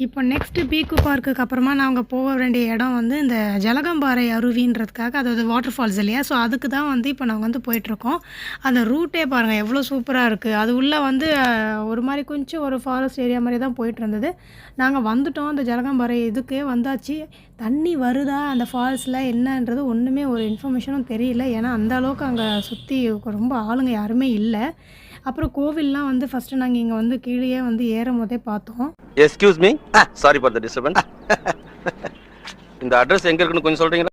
இப்போ நெக்ஸ்ட்டு பீக்கு பார்க்குக்கு அப்புறமா நாங்கள் போக வேண்டிய இடம் வந்து இந்த ஜலகம்பாறை அருவின்றதுக்காக அதாவது வாட்டர் ஃபால்ஸ் இல்லையா? ஸோ அதுக்கு தான் வந்து இப்போ நாங்கள் வந்து போயிட்டுருக்கோம். அந்த ரூட்டே பாருங்கள் எவ்வளோ சூப்பராக இருக்குது அது உள்ளே வந்து ஒரு மாதிரி கொஞ்சம் ஒரு ஃபாரஸ்ட் ஏரியா மாதிரி தான் போயிட்டு இருந்தது நாங்கள் வந்துட்டோம் அந்த ஜலகம்பாறை இதுக்கே வந்தாச்சு. தண்ணி வருதா? அந்த ஃபால்ஸில் என்னன்றது ஒன்றுமே ஒரு இன்ஃபர்மேஷனும் தெரியல. ஏன்னா அந்த அளவுக்கு அங்கே சுற்றி ரொம்ப ஆளுங்க யாருமே இல்லை. அப்புறம் கோவில்லாம் வந்து ஃபர்ஸ்ட் நாங்க இங்க வந்து கீழேயே வந்து ஏறும் போதே பார்த்தோம். Excuse me sorry for the disturbance இந்த அட்ரஸ் எங்க இருக்குன்னு கொஞ்சம் சொல்றீங்களா?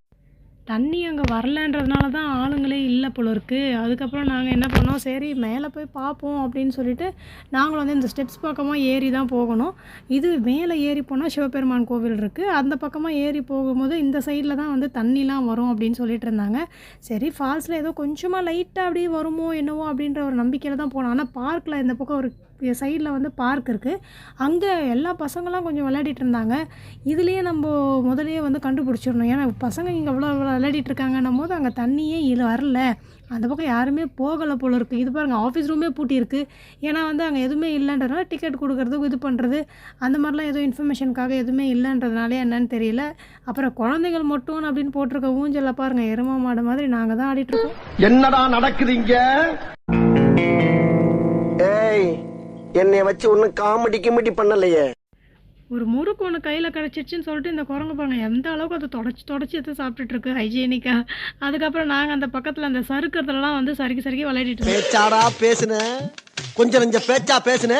தண்ணி அங்கே வரலன்றதுனால தான் ஆளுங்களே இல்லை போல இருக்குது அதுக்கப்புறம் நாங்கள் என்ன பண்ணோம் சரி மேலே போய் பார்ப்போம் அப்படின்னு சொல்லிட்டு நாங்களும் வந்து இந்த ஸ்டெப்ஸ் பக்கமாக ஏறி தான் போகணும். இது மேலே ஏறி போனால் சிவபெருமான் கோவில் இருக்குது அந்த பக்கமாக ஏறி போகும்போது இந்த சைடில் தான் வந்து தண்ணிலாம் வரும் அப்படின்னு சொல்லிட்டு இருந்தாங்க. சரி ஃபால்ஸில் ஏதோ கொஞ்சமாக லைட்டாக அப்படியே வருமோ என்னவோ அப்படின்ற ஒரு நம்பிக்கையில் தான் போனோம். ஆனால் பார்க்கில் இந்த பக்கம் ஒரு சைடில் வந்து பார்க் இருக்குது அங்கே எல்லா பசங்களாம் கொஞ்சம் விளையாடிட்டு இருந்தாங்க. இதுலேயே நம்ம முதல்லயே வந்து கண்டுபிடிச்சிடணும். ஏன்னா பசங்க இங்கே இவ்வளோ விளையாடிட்டு இருக்காங்கன்னும் போது அங்கே தண்ணியே இல்லை வரல. அந்த பக்கம் யாருமே போகலை போல இருக்குது இது பாருங்கள் ஆஃபீஸ் ரூமே பூட்டியிருக்கு ஏன்னா வந்து அங்கே எதுவுமே இல்லைன்றதுனால டிக்கெட் கொடுக்கறது இது பண்ணுறது அந்த மாதிரிலாம் எதுவும் இன்ஃபர்மேஷனுக்காக எதுவுமே இல்லைன்றதுனாலே என்னன்னு தெரியல. அப்புறம் குழந்தைகள் மட்டும் அப்படின்னு போட்டிருக்க ஊஞ்சலில் பாருங்கள் எருமா மாடு மாதிரி நாங்கள் தான் ஆடிட்டுருக்கோம் என்னடா நடக்குதுங்க என்னைய வச்சு ஒன்னும் காமெடி கிமெடி பண்ணலையே. ஒரு முறுக்கு ஒன்று கையில் கிடச்சிருச்சுன்னு சொல்லிட்டு இந்த குரங்கு பாருங்க எந்த அளவுக்கு அதை தொடச்சி தொடச்சி எடுத்து சாப்பிட்டுட்டு இருக்கு ஹைஜீனிக்காக அதுக்கப்புறம் நாங்கள் அந்த பக்கத்தில் அந்த சறுக்கிறதுலலாம் வந்து சறுக்கி சறுக்கி விளையாடிட்டு பேச்சாடா பேசுன? கொஞ்சம் நெஞ்ச பேச்சா பேசுன?